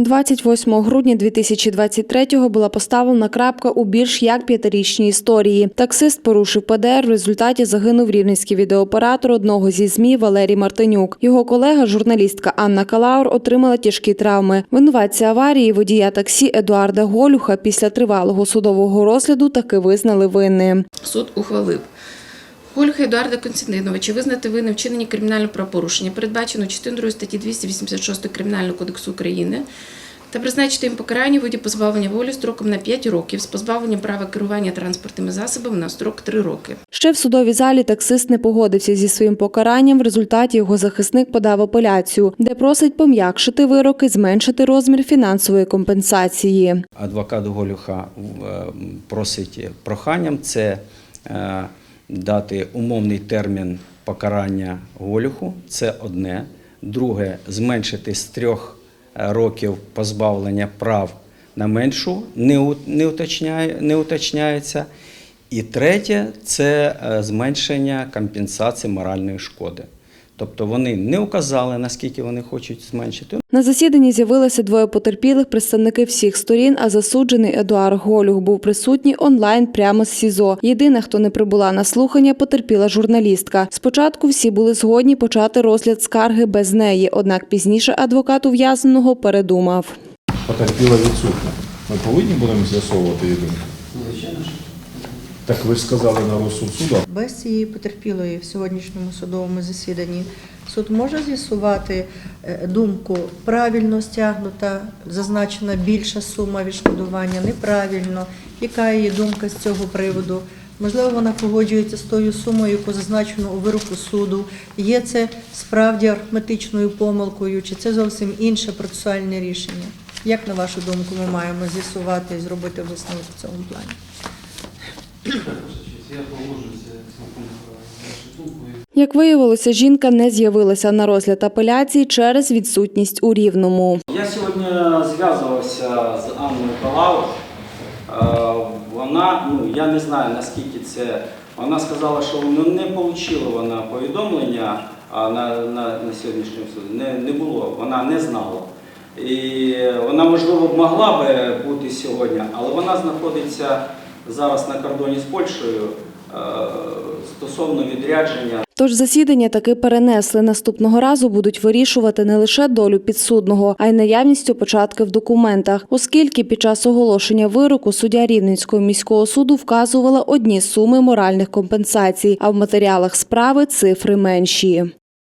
28 грудня 2023-го була поставлена крапка у більш як п'ятирічній історії. Таксист порушив ПДР. В результаті загинув рівненський відеооператор одного зі ЗМІ Валерій Мартинюк. Його колега, журналістка Анна Калаур, отримала тяжкі травми. Винуватця аварії водія таксі Едуарда Голюха після тривалого судового розгляду таки визнали винним. Суд ухвалив. Ольга Едуарда Константиновича визнати винним вчинені кримінального правопорушення, передбачено частиною 2 статті 286 Кримінального кодексу України, та призначити їм покарання у виді позбавлення волі строком на 5 років з позбавленням права керування транспортними засобами на строк 3 роки. Ще в судовій залі таксист не погодився зі своїм покаранням. В результаті його захисник подав апеляцію, де просить пом'якшити вироки, зменшити розмір фінансової компенсації. Адвокат Голюха е, просить проханням це е, дати умовний термін покарання Голюху. Це одне. Друге зменшити з трьох е, років позбавлення прав на меншу, не, уточняє, не уточняється. І третє це е, зменшення компенсації моральної шкоди. Тобто вони не указали, наскільки вони хочуть зменшити. На засіданні з'явилося двоє потерпілих, представники всіх сторін, а засуджений Едуард Голюх був присутній онлайн прямо з СІЗО. Єдина, хто не прибула на слухання, потерпіла журналістка. Спочатку всі були згодні почати розгляд скарги без неї, однак пізніше адвокат ув'язненого передумав. Потерпіла відсутня. Ми повинні будемо з'ясовувати її думку? Так ви сказали на розсуд суду. Без цієї потерпілої в сьогоднішньому судовому засіданні суд може з'ясувати е, думку правильно стягнута, зазначена більша сума відшкодування, неправильно, яка її думка з цього приводу. Можливо, вона погоджується з тою сумою, яку зазначено у вироку суду. Є це справді арифметичною помилкою, чи це зовсім інше процесуальне рішення? Як на вашу думку, ми маємо з'ясувати і зробити висновок в цьому плані? Як виявилося, жінка не з'явилася на розгляд апеляції через відсутність у рівному. Я сьогодні зв'язувався з Анною Палау. Е, Вона, ну я не знаю наскільки це. Вона сказала, що ну, не отримала вона повідомлення на, на, на сьогоднішньому суді. Не, не було, вона не знала. І вона, можливо, могла би бути сьогодні, але вона знаходиться зараз на кордоні з Польщею е, стосовно відрядження. Тож засідання таки перенесли. Наступного разу будуть вирішувати не лише долю підсудного, а й наявність початки в документах, оскільки під час оголошення вироку суддя Рівненського міського суду вказувала одні суми моральних компенсацій, а в матеріалах справи цифри менші.